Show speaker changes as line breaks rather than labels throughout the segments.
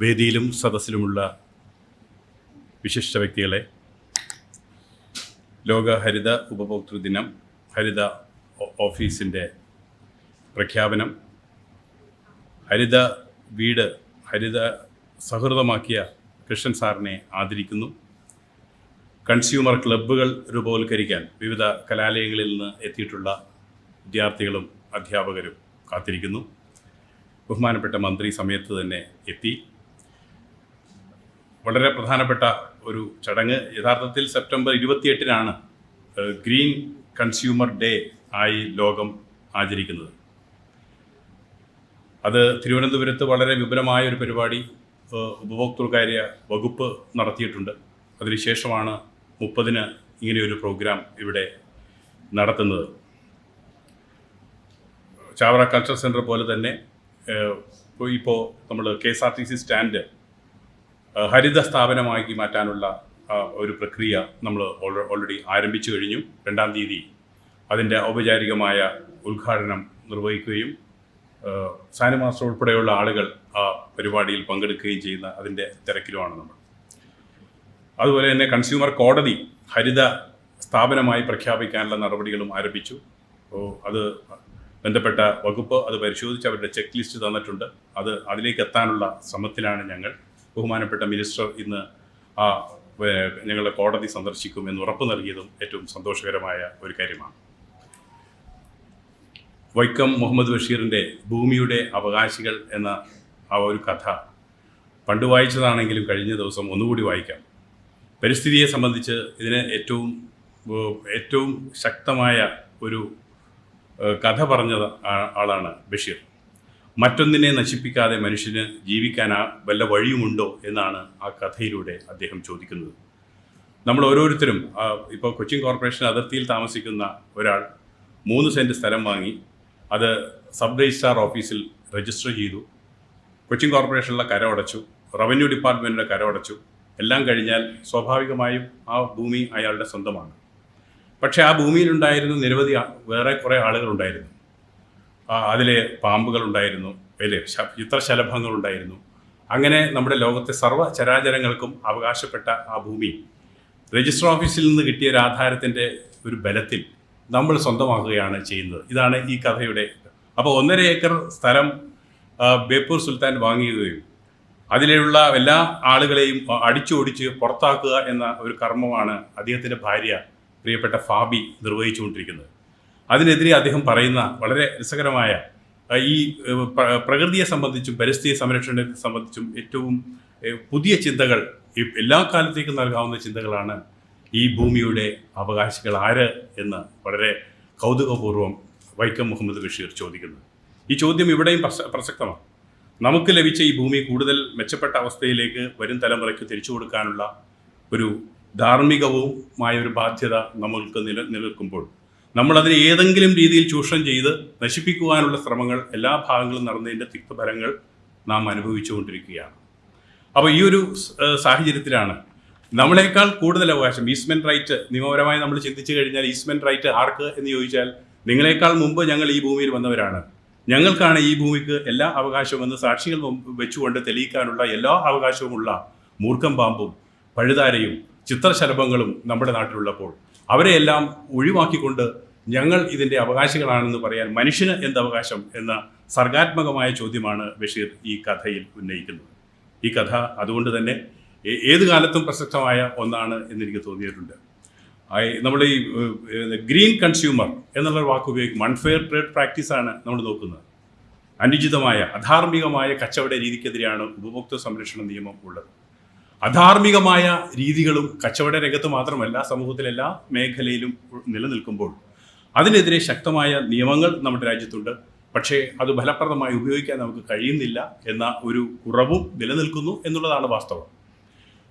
വേദിയിലും സദസ്സിലുമുള്ള വിശിഷ്ട വ്യക്തികളെ. ലോക ഹരിത ഉപഭോക്തൃ ദിനം ഹരിത ഓഫീസിന്റെ പ്രഖ്യാപനം ഹരിത വീട് ഹരിത സൗഹൃദമാക്കിയ കൃഷ്ണൻ സാറിനെ ആദരിക്കുന്നു. കൺസ്യൂമർ ക്ലബ്ബുകൾ രൂപവൽക്കരിക്കാൻ വിവിധ കലാലയങ്ങളിൽ നിന്ന് എത്തിയിട്ടുള്ള വിദ്യാർത്ഥികളും അധ്യാപകരും കാത്തിരിക്കുന്നു. ബഹുമാനപ്പെട്ട മന്ത്രി സമയത്ത് തന്നെ എത്തി. വളരെ പ്രധാനപ്പെട്ട ഒരു ചടങ്ങ്. യഥാർത്ഥത്തിൽ സെപ്റ്റംബർ ഇരുപത്തിയെട്ടിനാണ് ഗ്രീൻ കൺസ്യൂമർ ഡേ ആയി ലോകം ആചരിക്കുന്നത്. അത് തിരുവനന്തപുരത്ത് വളരെ വിപുലമായ ഒരു പരിപാടി ഉപഭോക്തൃകാര്യ വകുപ്പ് നടത്തിയിട്ടുണ്ട്. അതിനുശേഷമാണ് മുപ്പതിന് ഇങ്ങനെയൊരു പ്രോഗ്രാം ഇവിടെ നടത്തുന്നത്. ചാവറ കൾച്ചർ സെന്റർ പോലെ തന്നെ ഇപ്പോൾ നമ്മൾ K S R T C stand ഹരിത സ്ഥാപനമാക്കി മാറ്റാനുള്ള ഒരു പ്രക്രിയ നമ്മൾ ഓൾറെഡി ആരംഭിച്ചു കഴിഞ്ഞു രണ്ടാം തീയതി. അതിന്റെ ഔപചാരികമായ ഉദ്ഘാടനം നിർവഹിക്കുകയും സാനി മാസ്റ്റർ ഉൾപ്പെടെയുള്ള ആളുകൾ ആ പരിപാടിയിൽ പങ്കെടുക്കുകയും ചെയ്യുന്ന അതിന്റെ തിരക്കിലുമാണ് നമ്മൾ. അതുപോലെ തന്നെ കൺസ്യൂമർ കോടതി ഹരിത സ്ഥാപനമായി പ്രഖ്യാപിക്കാനുള്ള നടപടികളും ആരംഭിച്ചു. അത് ബന്ധപ്പെട്ട വകുപ്പ് അത് പരിശോധിച്ച് അവരുടെ ചെക്ക് ലിസ്റ്റ് തന്നിട്ടുണ്ട്. അത് അതിലേക്ക് എത്താനുള്ള ശ്രമത്തിലാണ് ഞങ്ങൾ. ബഹുമാനപ്പെട്ട മിനിസ്റ്റർ ഇന്ന് ആ ഞങ്ങളുടെ കോടതി സന്ദർശിക്കും എന്ന് ഉറപ്പ് നൽകിയതും ഏറ്റവും സന്തോഷകരമായ ഒരു കാര്യമാണ്. വൈക്കം മുഹമ്മദ് ബഷീറിന്റെ ഭൂമിയുടെ അവകാശികൾ എന്ന ആ ഒരു കഥ പണ്ട് വായിച്ചതാണെങ്കിലും കഴിഞ്ഞ ദിവസം ഒന്നുകൂടി വായിക്കാം. പരിസ്ഥിതിയെ സംബന്ധിച്ച് ഇതിന് ഏറ്റവും ഏറ്റവും ശക്തമായ ഒരു കഥ പറഞ്ഞ ആളാണ് ബഷീർ. മറ്റൊന്നിനെ നശിപ്പിക്കാതെ മനുഷ്യന് ജീവിക്കാൻ ആ വല്ല വഴിയുമുണ്ടോ എന്നാണ് ആ കഥയിലൂടെ അദ്ദേഹം ചോദിക്കുന്നത്. നമ്മൾ ഓരോരുത്തരും ഇപ്പോൾ കൊച്ചിൻ കോർപ്പറേഷൻ അതിർത്തിയിൽ താമസിക്കുന്ന ഒരാൾ മൂന്ന് സെന്റ് സ്ഥലം വാങ്ങി അത് സബ് രജിസ്ട്രാർ ഓഫീസിൽ രജിസ്റ്റർ ചെയ്തു. കൊച്ചിൻ കോർപ്പറേഷനിലെ കര അടച്ചു റവന്യൂ ഡിപ്പാർട്ട്മെന്റിന്റെ കര അടച്ചു എല്ലാം കഴിഞ്ഞാൽ സ്വാഭാവികമായും ആ ഭൂമി അയാളുടെ സ്വന്തമാണ്. പക്ഷേ ആ ഭൂമിയിലുണ്ടായിരുന്ന നിരവധി വേറെ കുറേ ആളുകളുണ്ടായിരുന്നു. അതിലെ പാമ്പുകളുണ്ടായിരുന്നു വലിയ ചിത്രശലഭങ്ങളുണ്ടായിരുന്നു അങ്ങനെ നമ്മുടെ ലോകത്തെ സർവ ചരാചരങ്ങൾക്കും അവകാശപ്പെട്ട ആ ഭൂമി രജിസ്റ്റർ ഓഫീസിൽ നിന്ന് കിട്ടിയ ഒരു ആധാരത്തിന്റെ ഒരു ബലത്തിൽ നമ്മൾ സ്വന്തമാക്കുകയാണ് ചെയ്യുന്നത്. ഇതാണ് ഈ കഥയുടെ അപ്പോൾ ഒന്നര ഏക്കർ സ്ഥലം ബേപ്പൂർ സുൽത്താൻ വാങ്ങിയതും അതിലുള്ള എല്ലാ ആളുകളെയും അടിച്ചോടിച്ച് പുറത്താക്കുക എന്ന ഒരു കർമ്മമാണ് അദ്ദേഹത്തിന്റെ ഭാര്യ പ്രിയപ്പെട്ട ഫാബി നിർവഹിച്ചുകൊണ്ടിരിക്കുന്നത്. അതിനെതിരെ അദ്ദേഹം പറയുന്ന വളരെ രസകരമായ ഈ പ്രകൃതിയെ സംബന്ധിച്ചും പരിസ്ഥിതി സംരക്ഷണത്തെ സംബന്ധിച്ചും ഏറ്റവും പുതിയ ചിന്തകൾ എല്ലാ കാലത്തേക്കും നൽകാവുന്ന ചിന്തകളാണ് ഈ ഭൂമിയുടെ അവകാശികൾ ആര് എന്ന് വളരെ കൗതുകപൂർവം വൈക്കം മുഹമ്മദ് ബഷീർ ചോദിക്കുന്നത്. ഈ ചോദ്യം ഇവിടെയും പ്രസ- പ്രസക്തമാണ്. നമുക്ക് ലഭിച്ച ഈ ഭൂമി കൂടുതൽ മെച്ചപ്പെട്ട അവസ്ഥയിലേക്ക് വരും തലമുറയ്ക്ക് തിരിച്ചു കൊടുക്കാനുള്ള ഒരു ധാർമ്മികവുമായ ഒരു ബാധ്യത നമ്മൾക്ക് നില നിലനിൽക്കുമ്പോൾ നമ്മളതിനെ ഏതെങ്കിലും രീതിയിൽ ചൂഷണം ചെയ്ത് നശിപ്പിക്കുവാനുള്ള ശ്രമങ്ങൾ എല്ലാ ഭാഗങ്ങളും നടന്നതിന്റെ തിക്തഫലങ്ങൾ നാം അനുഭവിച്ചുകൊണ്ടിരിക്കുകയാണ്. അപ്പോൾ ഈ ഒരു സാഹചര്യത്തിലാണ് നമ്മളെക്കാൾ കൂടുതൽ അവകാശം ഈസ്മെൻ റൈറ്റ് നിയമപരമായി നമ്മൾ ചിന്തിച്ചു കഴിഞ്ഞാൽ ഈസ്മെൻ റൈറ്റ് ആർക്ക് എന്ന് ചോദിച്ചാൽ നിങ്ങളെക്കാൾ മുമ്പ് ഞങ്ങൾ ഈ ഭൂമിയിൽ വന്നവരാണ്. ഞങ്ങൾക്കാണ് ഈ ഭൂമിക്ക് എല്ലാ അവകാശവും എന്ന് സാക്ഷികൾ വെച്ചുകൊണ്ട് തെളിയിക്കാനുള്ള എല്ലാ അവകാശവുമുള്ള മൂർഖം പാമ്പും പഴുതാരയും ചിത്രശലഭങ്ങളും നമ്മുടെ നാട്ടിലുള്ളപ്പോൾ. അവരെയെല്ലാം ഒഴിവാക്കിക്കൊണ്ട് ഞങ്ങൾ ഇതിന്റെ അവകാശികളാണെന്ന് പറയാൻ മനുഷ്യന് എന്ത് അവകാശം എന്ന സർഗാത്മകമായ ചോദ്യമാണ് ബഷീർ ഈ കഥയിൽ ഉന്നയിക്കുന്നത്. ഈ കഥ അതുകൊണ്ട് തന്നെ ഏത് കാലത്തും പ്രസക്തമായ ഒന്നാണ് എന്നെനിക്ക് തോന്നിയിട്ടുണ്ട്. നമ്മൾ ഈ ഗ്രീൻ കൺസ്യൂമർ എന്നുള്ള വാക്ക് ഉപയോഗിക്കും അൺഫെയർ ട്രേഡ് പ്രാക്ടീസാണ് നമ്മൾ നോക്കുന്നത്. അനുചിതമായ അധാർമികമായ കച്ചവട രീതിക്കെതിരെയാണ് ഉപഭോക്തൃ സംരക്ഷണ നിയമം ഉള്ളത്. അധാർമികമായ രീതികളും കച്ചവട രംഗത്ത് മാത്രമല്ല സമൂഹത്തിലെ എല്ലാ മേഖലയിലും നിലനിൽക്കുമ്പോൾ അതിനെതിരെ ശക്തമായ നിയമങ്ങൾ നമ്മുടെ രാജ്യത്തുണ്ട്. പക്ഷേ അത് ഫലപ്രദമായി ഉപയോഗിക്കാൻ നമുക്ക് കഴിയുന്നില്ല എന്ന ഒരു കുറവും നിലനിൽക്കുന്നു എന്നുള്ളതാണ് വാസ്തവം.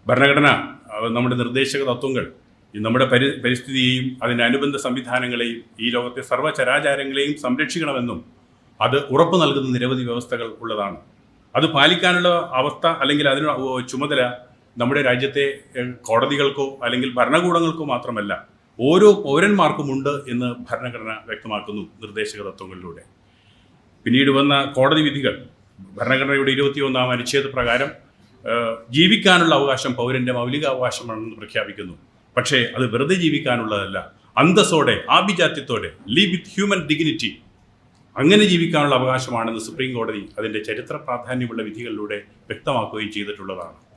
ഭരണഘടന നമ്മുടെ നിർദ്ദേശക തത്വങ്ങൾ നമ്മുടെ പരി പരിസ്ഥിതിയെയും അതിന്റെ അനുബന്ധ സംവിധാനങ്ങളെയും ഈ ലോകത്തെ സർവചരാചാരങ്ങളെയും സംരക്ഷിക്കണമെന്നും അത് ഉറപ്പു നൽകുന്ന നിരവധി വ്യവസ്ഥകൾ ഉള്ളതാണ്. അത് പാലിക്കാനുള്ള അവസ്ഥ അല്ലെങ്കിൽ അതിനുള്ള ചുമതല നമ്മുടെ രാജ്യത്തെ കോടതികൾക്കോ അല്ലെങ്കിൽ ഭരണകൂടങ്ങൾക്കോ മാത്രമല്ല ഓരോ പൗരന്മാർക്കുമുണ്ട് എന്ന് ഭരണഘടന വ്യക്തമാക്കുന്നു നിർദ്ദേശക തത്വങ്ങളിലൂടെ. പിന്നീട് വന്ന കോടതി വിധികൾ ഭരണഘടനയുടെ ഇരുപത്തിയൊന്നാം അനുച്ഛേദ പ്രകാരം ജീവിക്കാനുള്ള അവകാശം പൗരന്റെ മൗലിക അവകാശമാണെന്ന് പ്രഖ്യാപിക്കുന്നു. പക്ഷേ അത് വെറുതെ ജീവിക്കാനുള്ളതല്ല. അന്തസ്സോടെ ആഭിജാത്യത്തോടെ ലീവ് വിത്ത് ഹ്യൂമൻ ഡിഗ്നിറ്റി അങ്ങനെ ജീവിക്കാനുള്ള അവകാശമാണെന്ന് സുപ്രീം കോടതി അതിന്റെ ചരിത്ര പ്രാധാന്യമുള്ള വിധികളിലൂടെ വ്യക്തമാക്കുകയും ചെയ്തിട്ടുള്ളതാണ്.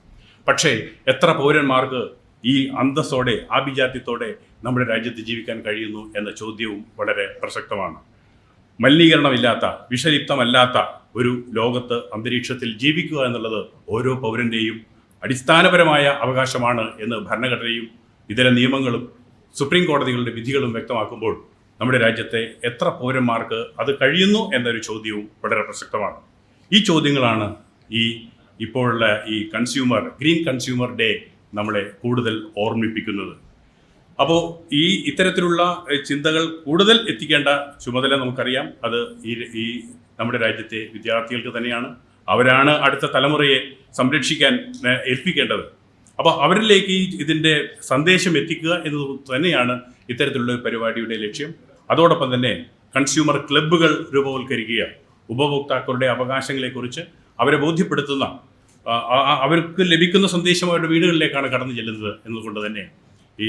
പക്ഷേ എത്ര പൗരന്മാർക്ക് ഈ അന്തസ്സോടെ ആഭിജാത്യത്തോടെ നമ്മുടെ രാജ്യത്ത് ജീവിക്കാൻ കഴിയുന്നു എന്ന ചോദ്യവും വളരെ പ്രസക്തമാണ്. മലിനീകരണമില്ലാത്ത വിഷലിപ്തമല്ലാത്ത ഒരു ലോകത്ത് അന്തരീക്ഷത്തിൽ ജീവിക്കുക എന്നുള്ളത് ഓരോ പൗരന്റെയും അടിസ്ഥാനപരമായ അവകാശമാണ് എന്ന് ഭരണഘടനയും ഇതര നിയമങ്ങളും സുപ്രീം കോടതികളുടെ വിധികളും വ്യക്തമാക്കുമ്പോൾ നമ്മുടെ രാജ്യത്തെ എത്ര പൗരന്മാർക്ക് അത് കഴിയുന്നു എന്നൊരു ചോദ്യവും വളരെ പ്രസക്തമാണ്. ഈ ചോദ്യങ്ങളാണ് ഈ ഇപ്പോഴുള്ള ഈ കൺസ്യൂമർ ഗ്രീൻ കൺസ്യൂമർ ഡേ നമ്മളെ കൂടുതൽ ഓർമ്മിപ്പിക്കുന്നത്. അപ്പോൾ ഈ ഇത്തരത്തിലുള്ള ചിന്തകൾ കൂടുതൽ എത്തിക്കേണ്ട ചുമതല നമുക്കറിയാം. അത് ഈ ഈ നമ്മുടെ രാജ്യത്തെ വിദ്യാർത്ഥികൾക്ക് തന്നെയാണ്. അവരാണ് അടുത്ത തലമുറയെ സംരക്ഷിക്കാൻ ഏൽപ്പിക്കേണ്ടത്. അപ്പോൾ അവരിലേക്ക് ഈ ഇതിന്റെ സന്ദേശം എത്തിക്കുക എന്നത് തന്നെയാണ് ഇത്തരത്തിലുള്ള പരിപാടിയുടെ ലക്ഷ്യം. അതോടൊപ്പം തന്നെ കൺസ്യൂമർ ക്ലബ്ബുകൾ രൂപവൽക്കരിക്കുക. ഉപഭോക്താക്കളുടെ അവകാശങ്ങളെക്കുറിച്ച് അവരെ ബോധ്യപ്പെടുത്തുന്ന അവർക്ക് ലഭിക്കുന്ന സന്ദേശം അവരുടെ വീടുകളിലേക്കാണ് കടന്നു ചെല്ലുന്നത് എന്നതുകൊണ്ട് തന്നെ ഈ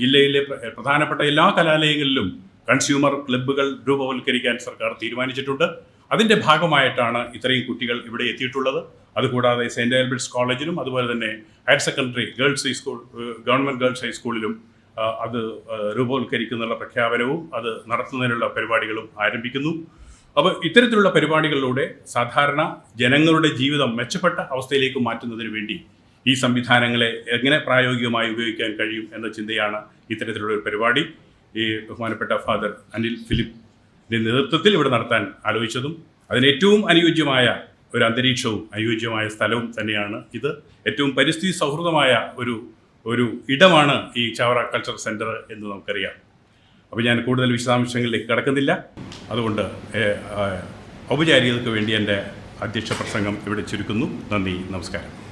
ജില്ലയിലെ പ്രധാനപ്പെട്ട എല്ലാ കലാലയങ്ങളിലും കൺസ്യൂമർ ക്ലബ്ബുകൾ രൂപവൽക്കരിക്കാൻ സർക്കാർ തീരുമാനിച്ചിട്ടുണ്ട്. അതിന്റെ ഭാഗമായിട്ടാണ് ഇത്രയും കുട്ടികൾ ഇവിടെ എത്തിയിട്ടുള്ളത്. അതുകൂടാതെ സെന്റ് ആൽബർട്ട്സ് കോളേജിലും അതുപോലെ തന്നെ higher secondary girls high school government girls ഹൈസ്കൂളിലും അത് രൂപവൽക്കരിക്കുന്നുള്ള പ്രഖ്യാപനവും അത് നടത്തുന്നതിനുള്ള പരിപാടികളും ആരംഭിക്കുന്നു. അപ്പോൾ ഇത്തരത്തിലുള്ള പരിപാടികളിലൂടെ സാധാരണ ജനങ്ങളുടെ ജീവിതം മെച്ചപ്പെട്ട അവസ്ഥയിലേക്ക് മാറ്റുന്നതിന് വേണ്ടി ഈ സംവിധാനങ്ങളെ എങ്ങനെ പ്രായോഗികമായി ഉപയോഗിക്കാൻ കഴിയും എന്ന ചിന്തയാണ് ഇത്തരത്തിലുള്ള ഒരു പരിപാടി. ഈ ബഹുമാനപ്പെട്ട ഫാദർ അനിൽ ഫിലിപ്പിന്റെ നേതൃത്വത്തിൽ ഇവിടെ നടത്താൻ ആലോചിച്ചതും അതിന് ഏറ്റവും അനുയോജ്യമായ ഒരു അന്തരീക്ഷവും അനുയോജ്യമായ സ്ഥലവും തന്നെയാണ് ഇത്. ഏറ്റവും പരിസ്ഥിതി സൗഹൃദമായ ഒരു ഒരു ഇടമാണ് ഈ ചാവറ കൾച്ചർ സെന്റർ എന്ന് നമുക്കറിയാം. അപ്പോൾ ഞാൻ കൂടുതൽ വിശദാംശങ്ങളിലേക്ക് കടക്കുന്നില്ല. അതുകൊണ്ട് ഔപചാരികൾക്ക് വേണ്ടി എന്റെ അധ്യക്ഷ പ്രസംഗം ഇവിടെ ചുരുക്കുന്നു. നന്ദി നമസ്കാരം.